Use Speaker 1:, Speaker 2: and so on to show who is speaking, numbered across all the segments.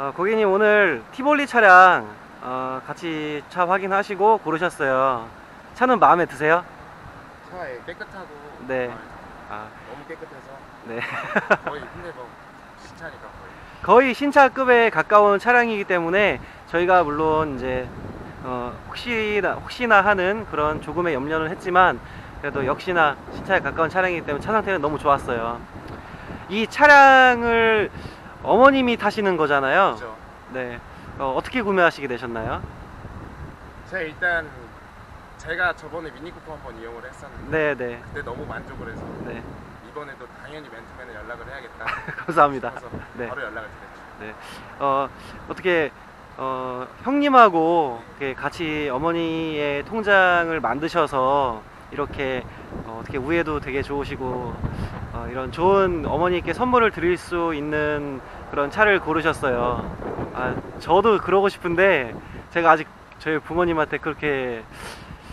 Speaker 1: 어, 고객님 오늘 티볼리 차량 어, 같이 차 확인하시고 고르셨어요. 차는 마음에 드세요?
Speaker 2: 차에 깨끗하고
Speaker 1: 네.
Speaker 2: 어,
Speaker 1: 아,
Speaker 2: 너무 깨끗해서
Speaker 1: 네.
Speaker 2: 거의 근데 뭐 신차니까 거의
Speaker 1: 거의 신차급에 가까운 차량이기 때문에 저희가 물론 이제 어, 혹시나 혹시나 하는 그런 조금의 염려는 했지만 그래도 역시나 신차에 가까운 차량이기 때문에 차 상태는 너무 좋았어요. 이 차량을 어머님이 타시는 거잖아요.
Speaker 2: 그죠.
Speaker 1: 네. 어, 어떻게 구매하시게 되셨나요?
Speaker 2: 제가 일단 제가 저번에 미니쿠퍼 한번 이용을 했었는데
Speaker 1: 네, 네,
Speaker 2: 그때 너무 만족을 해서
Speaker 1: 네.
Speaker 2: 이번에도 당연히 맨투맨에 연락을 해야겠다
Speaker 1: 감사합니다.
Speaker 2: 싶어서
Speaker 1: 네.
Speaker 2: 바로 연락을 드렸죠.
Speaker 1: 어, 어떻게 어, 형님하고 이렇게 같이 어머니의 통장을 만드셔서 이렇게 어, 어떻게 우애도 되게 좋으시고 어, 이런 좋은 어머니께 선물을 드릴 수 있는 그런 차를 고르셨어요. 아, 저도 그러고 싶은데 제가 아직 저희 부모님한테 그렇게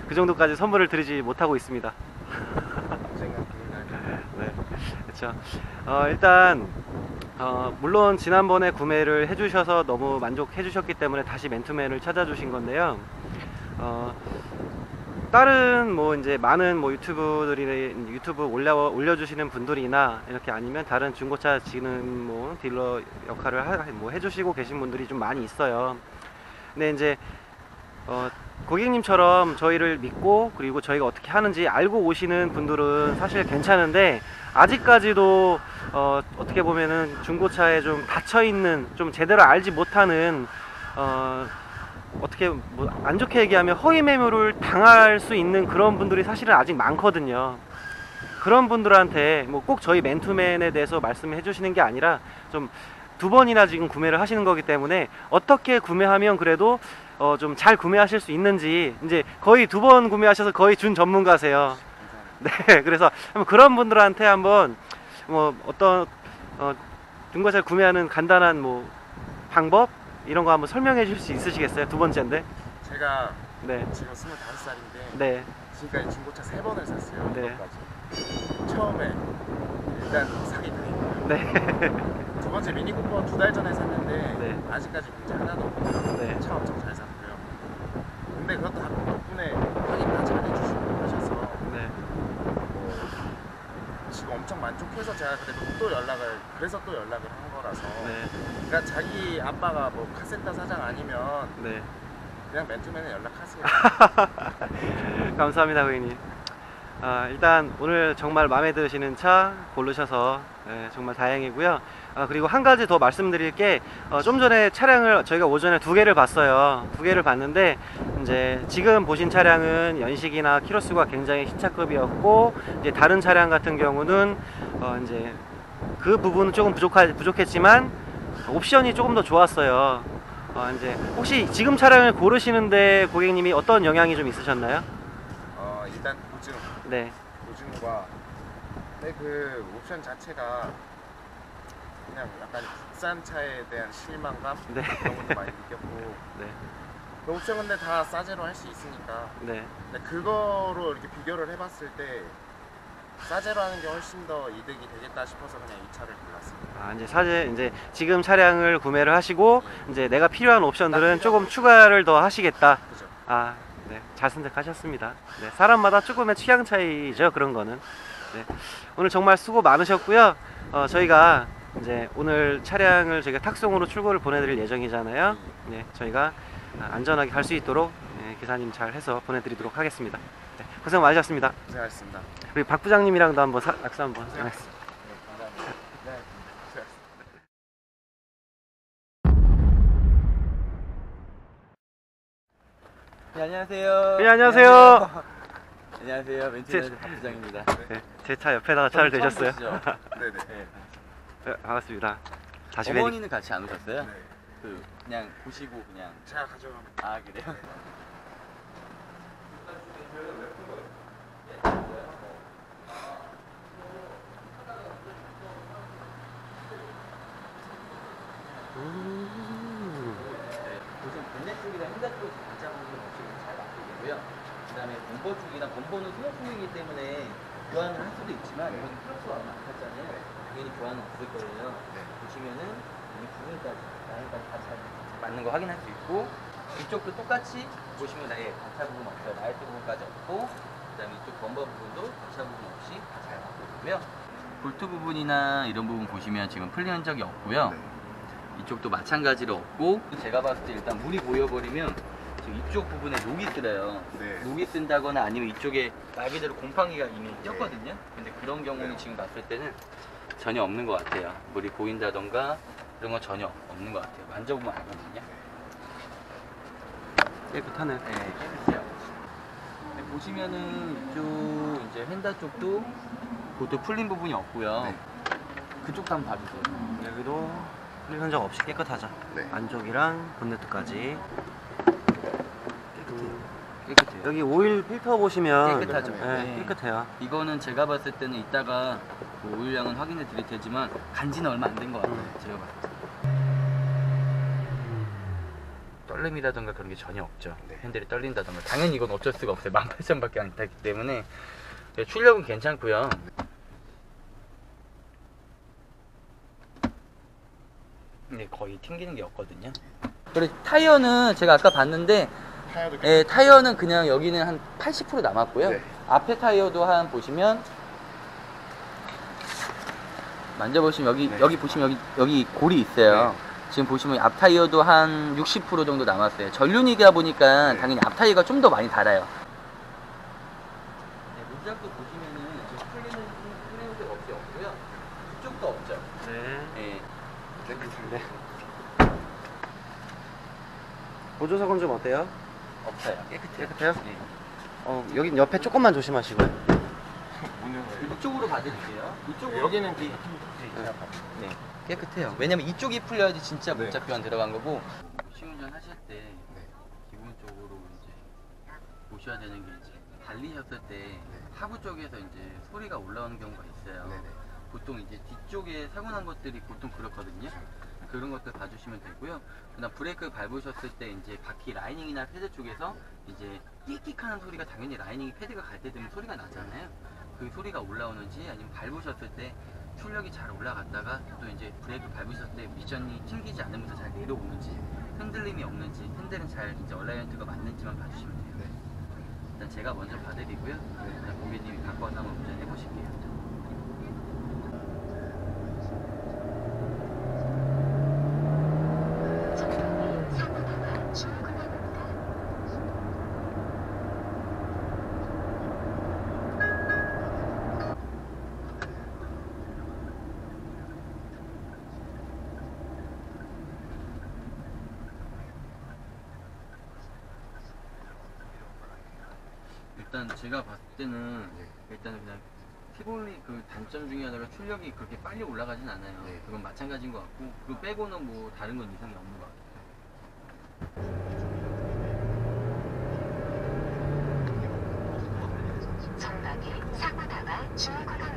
Speaker 1: 그 정도까지 선물을 드리지 못하고 있습니다. 네, 그렇죠. 어, 일단 어, 물론 지난번에 구매를 해주셔서 너무 만족해주셨기 때문에 다시 맨투맨을 찾아주신 건데요. 어, 다른 뭐 이제 많은 뭐 유튜브들이 유튜브 올려 올려주시는 분들이나 이렇게 아니면 다른 중고차 지능 뭐 딜러 역할을 하, 뭐 해주시고 계신 분들이 좀 많이 있어요. 근데 이제 어, 고객님처럼 저희를 믿고 그리고 저희가 어떻게 하는지 알고 오시는 분들은 사실 괜찮은데 아직까지도 어, 어떻게 보면은 중고차에 좀 닫혀 있는 좀 제대로 알지 못하는 어, 어떻게 뭐 안 좋게 얘기하면 허위 매물을 당할 수 있는 그런 분들이 사실은 아직 많거든요. 그런 분들한테 뭐 꼭 저희 맨투맨에 대해서 말씀해 주시는 게 아니라 좀 두 번이나 지금 구매를 하시는 거기 때문에 어떻게 구매하면 그래도 어 좀 잘 구매하실 수 있는지 이제 거의 두 번 구매하셔서 거의 준 전문가세요. 네, 그래서 그런 분들한테 한번 뭐 어떤 어, 중고차를 구매하는 간단한 뭐 방법 이런 거 한번 설명해 주실 수 있으시겠어요? 두 번째인데.
Speaker 2: 제가
Speaker 1: 네,
Speaker 2: 지금 25살인데
Speaker 1: 네,
Speaker 2: 지금까지 중고차 세 번을 샀어요.
Speaker 1: 네.
Speaker 2: 이번까지. 처음에 일단 사기 당했고요.
Speaker 1: 네,
Speaker 2: 두 번째 미니쿠퍼 두 달 전에 샀는데
Speaker 1: 네.
Speaker 2: 아직까지 문제 하나도 없고요.
Speaker 1: 네.
Speaker 2: 차 엄청 잘 샀고요. 근데 그것도 다 덕분에 확인 다 잘해주시고 하셔서
Speaker 1: 네,
Speaker 2: 지금 엄청 만족해서 제가 그래도 또 연락을 그래서 또 연락을 한 거라서
Speaker 1: 네,
Speaker 2: 그러니까 자기 아빠가 뭐 카센터 사장 아니면
Speaker 1: 네.
Speaker 2: 그냥 맨투맨에 연락하세요.
Speaker 1: 감사합니다, 고객님. 아, 일단 오늘 정말 마음에 드시는 차 고르셔서 네, 정말 다행이고요. 아, 그리고 한 가지 더 말씀드릴 게 어, 좀 전에 차량을 저희가 오전에 두 개를 봤어요. 두 개를 봤는데 이제 지금 보신 차량은 연식이나 키로수가 굉장히 신차급이었고 이제 다른 차량 같은 경우는 어, 이제 그 부분은 조금 부족하, 부족했지만 옵션이 조금 더 좋았어요. 어, 이제 혹시 지금 차량을 고르시는데 고객님이 어떤 영향이 좀 있으셨나요?
Speaker 2: 어 일단
Speaker 1: 네,
Speaker 2: 보증과 근데 그 옵션 자체가 그냥 약간 국산 차에 대한 실망감?
Speaker 1: 네,
Speaker 2: 그런 것도 많이 느꼈고.
Speaker 1: 네,
Speaker 2: 그 옵션 근데 다 싸제로 할 수 있으니까.
Speaker 1: 네,
Speaker 2: 근데 그거로 이렇게 비교를 해봤을 때 싸제로 하는 게 훨씬 더 이득이 되겠다 싶어서 그냥 이 차를 골랐습니다.
Speaker 1: 아, 이제 사실 이제 지금 차량을 구매를 하시고 이제 내가 필요한 옵션들은 조금 추가를 더 하시겠다.
Speaker 2: 그죠?
Speaker 1: 아, 네, 잘 선택하셨습니다. 네, 사람마다 조금의 취향 차이죠 그런 거는. 네, 오늘 정말 수고 많으셨고요. 어, 저희가 이제 오늘 차량을 저희가 탁송으로 출고를 보내드릴 예정이잖아요. 네, 저희가 아, 안전하게 갈 수 있도록 네, 기사님 잘 해서 보내드리도록 하겠습니다. 네, 고생 많으셨습니다.
Speaker 2: 고생하셨습니다.
Speaker 1: 우리 박 부장님이랑도 한번 사, 악수 한번.
Speaker 2: 네.
Speaker 1: 하겠습니다.
Speaker 2: 네, 고생하셨습니다.
Speaker 3: 네, 안녕하세요.
Speaker 1: 네, 안녕하세요.
Speaker 3: 안녕하세요. 멘티너즈 박 부장입니다.
Speaker 1: 네, 제차 옆에다가 차를 대셨어요.
Speaker 2: 네네.
Speaker 3: 네.
Speaker 1: 네, 반갑습니다. 다시 뵈니
Speaker 3: 어머니는 같이 안 오셨어요?
Speaker 2: 네.
Speaker 3: 그 그냥 보시고 그냥
Speaker 2: 제가 가져가면
Speaker 3: 아 그래요? 네, 보통 본넷 쪽이랑 핸드 쪽에서 반짝하는 법칙을 잘 맞추고요. 그 다음에 범퍼 쪽이랑 범퍼는 소모품이기 때문에 교환을 할 수도 있지만 이건 키로수가 얼마 안 탔잖아요. 당연히 교환은 없을 거예요.
Speaker 2: 네.
Speaker 3: 보시면은 이 부분까지 라인까지 다잘 맞는 거 확인할 수 있고 이쪽도 똑같이 보시면 나의 단차 부분 없어요. 라이트 부분까지 없고 그 다음에 이쪽 범버 부분도 단차 부분 없이 다 잘 맞고 있고요. 볼트 부분이나 이런 부분 보시면 지금 풀린 흔적이 없고요.
Speaker 2: 네.
Speaker 3: 이쪽도 마찬가지로 없고 제가 봤을 때 일단 물이 보여버리면 지금 이쪽 부분에 녹이 들어요.
Speaker 2: 네.
Speaker 3: 녹이 쓴다거나 아니면 이쪽에 말 그대로 곰팡이가 이미 꼈거든요. 근데 그런 경우는
Speaker 2: 네.
Speaker 3: 지금 봤을 때는 전혀 없는 것 같아요. 물이 보인다던가 그런 건 전혀 없는 것 같아요. 만져보면 알거든요.
Speaker 1: 깨끗하네.
Speaker 3: 네, 깨끗해요. 네, 보시면은 이쪽 이제 휀다 쪽도 그것도 풀린 부분이 없고요.
Speaker 2: 네.
Speaker 3: 그쪽도 한번 봐주세요.
Speaker 1: 여기도 흘린 흔적 없이 깨끗하죠.
Speaker 2: 네.
Speaker 1: 안쪽이랑 본네트까지 깨끗해요. 여기 오일 필터 보시면
Speaker 3: 깨끗하죠.
Speaker 1: 네,
Speaker 3: 네.
Speaker 1: 깨끗해요.
Speaker 3: 이거는 제가 봤을 때는 이따가 그 오일량은 확인해 드릴 테지만 간지는 얼마 안 된 것 같아요. 제가 봤을 때. 떨림이라던가 그런 게 전혀 없죠.
Speaker 2: 네.
Speaker 3: 핸들이 떨린다던가 당연히 이건 어쩔 수가 없어요. 18,000밖에 안 타기 때문에 네, 출력은 괜찮고요. 근데 거의 튕기는 게 없거든요. 그리고 타이어는 제가 아까 봤는데
Speaker 2: 타이어도
Speaker 3: 예, 타이어는 그냥 여기는 한 80% 남았고요.
Speaker 2: 네.
Speaker 3: 앞에 타이어도 한 보시면 만져보시면 여기
Speaker 2: 네.
Speaker 3: 여기 보시면 여기 여기 골이 있어요. 지금 보시면 앞 타이어도 한 60% 정도 남았어요. 전륜이다 보니까
Speaker 2: 네.
Speaker 3: 당연히 앞 타이어가 좀 더 많이 달아요. 네, 문짝도 보시면은 풀리는 풀리는 데 없이 없고요. 이쪽도 없죠.
Speaker 1: 네.
Speaker 3: 예.
Speaker 2: 깨끗한데.
Speaker 1: 보조석은 좀 어때요?
Speaker 3: 없어요. 깨끗해요.
Speaker 1: 깨끗해요?
Speaker 3: 네.
Speaker 1: 어, 여긴 옆에 조금만 조심하시고요.
Speaker 3: 이쪽으로 봐드릴게요. 이쪽으로
Speaker 2: 여기는
Speaker 3: 네.
Speaker 2: 네.
Speaker 3: 네, 깨끗해요. 왜냐면 이쪽이 풀려야지 진짜
Speaker 2: 네.
Speaker 3: 문짝교환 들어간 거고. 시운전 하실 때
Speaker 2: 네.
Speaker 3: 기본적으로 이제 보셔야 되는 게 이제 달리셨을 때 하부 쪽에서 이제 소리가 올라오는 경우가 있어요. 보통 이제 뒤쪽에 사고 난 것들이 보통 그렇거든요. 그런 것들 봐주시면 되고요. 그다음 브레이크 밟으셨을 때 이제 바퀴 라이닝이나 패드 쪽에서 이제 끽끽 하는 소리가 당연히 라이닝이 패드가 갈 때 되면 소리가 나잖아요. 그 소리가 올라오는지 아니면 밟으셨을 때 출력이 잘 올라갔다가 또 이제 브레이크 밟으셨을 때 미션이 튕기지 않으면서 잘 내려오는지 흔들림이 없는지 핸들은 잘 이제 얼라이언트가 맞는지만 봐주시면 돼요.
Speaker 2: 네.
Speaker 3: 일단 제가 먼저 봐드리고요. 그다음 고객님이 갖고 와서 한번 운전해 보실게요.
Speaker 4: 전방에 사고나가 출근합니다.
Speaker 3: 일단 제가 봤을 때는
Speaker 2: 네.
Speaker 3: 일단은 그냥 티볼리 그 단점 중에 하나가 출력이 그렇게 빨리 올라가진 않아요.
Speaker 2: 네.
Speaker 3: 그건 마찬가지인 것 같고 그거 빼고는 뭐 다른 건 이상이 없는 것 같아요.
Speaker 4: 전방에 사고나가 출근합니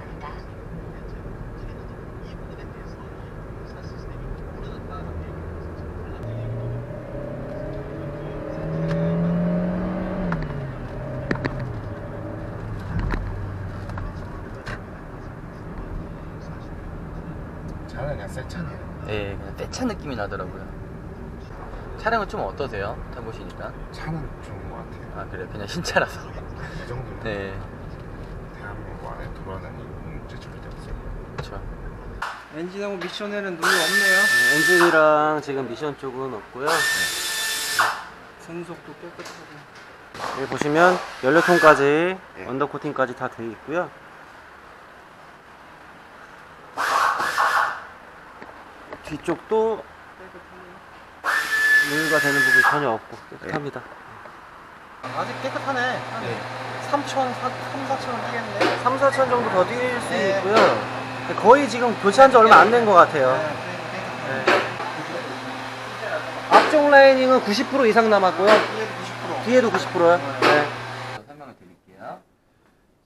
Speaker 4: 다.
Speaker 2: 차는 그냥 새 차네요.
Speaker 3: 네, 그냥 떼차 느낌이 나더라고요. 차량은 좀 어떠세요? 타보시니까?
Speaker 2: 차는 좋은 것 같아요.
Speaker 3: 아 그래 그냥 신차라서.
Speaker 2: 이 정도면
Speaker 3: 네,
Speaker 2: 대한민국 안에 돌아다니는 문제 절대 없어요.
Speaker 3: 그렇죠.
Speaker 5: 엔진하고 미션에는 누구 없네요.
Speaker 1: 네, 엔진이랑 지금 미션 쪽은 없고요.
Speaker 5: 생속도 깨끗하고.
Speaker 1: 여기 보시면 연료통까지
Speaker 2: 네.
Speaker 1: 언더코팅까지 다 되어 있고요. 뒤쪽도 유유가 되는 부분이 전혀 없고 깨끗합니다.
Speaker 5: 아직 깨끗하네. 한 3천, 3, 4천 뛰겠네.
Speaker 1: 3, 4천 정도 더 뛸 수
Speaker 5: 네.
Speaker 1: 있고요. 거의 지금 교체한 지 얼마 안 된 것 같아요.
Speaker 5: 네,
Speaker 1: 네. 앞쪽 라이닝은 90% 이상 남았고요.
Speaker 5: 뒤에도 90%.
Speaker 1: 뒤에도 90%요. 네.
Speaker 3: 설명을 드릴게요.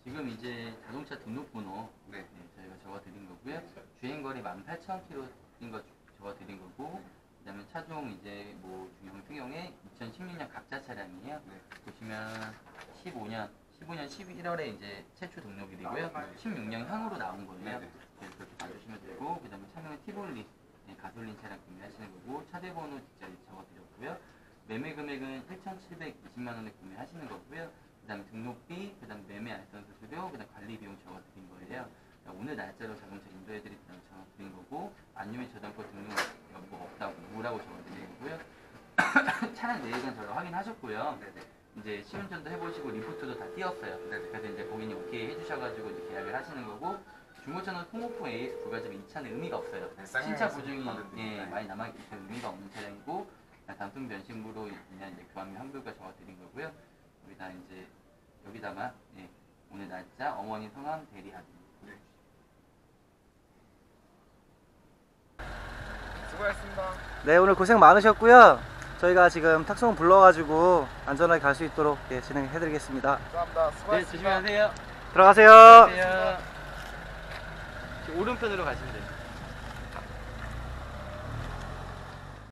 Speaker 3: 지금 이제 자동차 등록번호 네, 저희가 적어드린 거고요. 주행거리 18,000km인 거 적어드린 거고, 그 다음에 차종 이제 뭐 중형 승용의 2016년 각자 차량이에요. 보시면 15년 15년 11월에 이제 최초 등록일이고요. 16년 향으로 나온 거예요. 그래서 그렇게 봐주시면 되고, 그 다음에 차량은 티볼리 네, 가솔린 차량 구매하시는 거고 차대 번호 뒷자리 적어드렸고요. 매매 금액은 1,720만 원에 구매하시는 거고요. 그다음에 등록비, 그다음 매매 알선 수수료, 그다음 관리 비용 적어 드린 거예요. 오늘 날짜로 자동차 인도해드린다고 적어 드린 거고 안유미 저당권 등록 여부 없다고 뭐라고 적어 드린 거고요. 차량 내역은 저를 확인하셨고요. 이제 시운전도 해보시고 리포트도 다 띄었어요. 그래서 이제 고객님 오케이 해주셔가지고 이제 계약을 하시는 거고 중고차는 통오프 AS 부가점이 이 차는 의미가 없어요.
Speaker 2: 네,
Speaker 3: 신차 보증이 예,
Speaker 2: 네.
Speaker 3: 많이 남아있기 때문에 의미가 없는 차량이고 단품 변심으로 인한 이제 교환비 환불가 적어드린 거고요. 여기다 이제 여기다가 예, 오늘 날짜 어머니 성함 대리 확인.
Speaker 2: 수고하셨습니다.
Speaker 1: 네, 오늘 고생 많으셨고요. 저희가 지금 탁송 불러가지고 안전하게 갈 수 있도록 예, 진행해드리겠습니다.
Speaker 2: 감사합니다.
Speaker 3: 네,
Speaker 2: 수고하셨습니다.
Speaker 3: 조심하세요.
Speaker 1: 들어가세요.
Speaker 3: 안녕하세요. 오른편으로 가시면 돼요.